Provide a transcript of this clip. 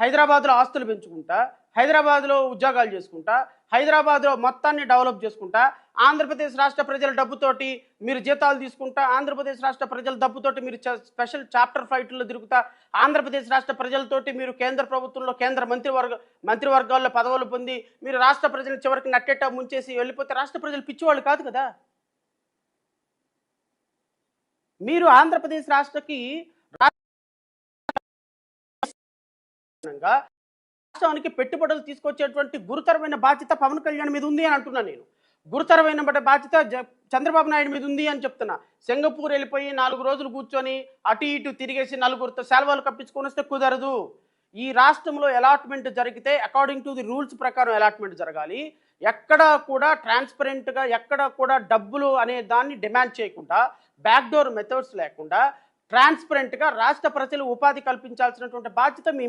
హైదరాబాద్లో ఆస్తులు పెంచుకుంటా హైదరాబాద్లో ఉద్యోగాలు చేసుకుంటా హైదరాబాద్లో మొత్తాన్ని డెవలప్ చేసుకుంటా ఆంధ్రప్రదేశ్ రాష్ట్ర ప్రజల డబ్బుతోటి మీరు జీతాలు తీసుకుంటా ఆంధ్రప్రదేశ్ రాష్ట్ర ప్రజల డబ్బుతోటి మీరు స్పెషల్ చాప్టర్ ఫ్లైట్లో తిరుగుతా ఆంధ్రప్రదేశ్ రాష్ట్ర ప్రజలతోటి మీరు కేంద్ర ప్రభుత్వంలో కేంద్ర మంత్రివర్గ మంత్రివర్గాల్లో పదవులు పొంది మీరు రాష్ట్ర ప్రజలు చివరికి నట్టేట ముంచేసి వెళ్ళిపోతే రాష్ట్ర ప్రజలు పిచ్చివాళ్ళు కాదు కదా? మీరు ఆంధ్రప్రదేశ్ రాష్ట్రకి రాష్ట్రానికి పెట్టుబడులు తీసుకొచ్చేటువంటి గురుతరమైన బాధ్యత పవన్ కళ్యాణ్ మీద ఉంది అని అంటున్నా నేను. గురుతరమైన బాధ్యత చంద్రబాబు నాయుడు మీద ఉంది అని చెప్తున్నా. సింగపూర్ వెళ్ళిపోయి నాలుగు రోజులు కూర్చొని అటు ఇటు తిరిగేసి నలుగురితో సెలవులు కప్పించుకొని వస్తే కుదరదు. ఈ రాష్ట్రంలో అలాట్మెంట్ జరిగితే అకార్డింగ్ టు ది రూల్స్ ప్రకారం అలాట్మెంట్ జరగాలి. ఎక్కడ కూడా ట్రాన్స్పరెంట్గా ఎక్కడ కూడా డబ్బులు అనే దాన్ని డిమాండ్ చేయకుండా బ్యాక్డోర్ మెథడ్స్ లేకుండా ట్రాన్స్పరెంట్గా రాష్ట్ర ప్రజలు ఉపాధి కల్పించాల్సినటువంటి బాధ్యత మీ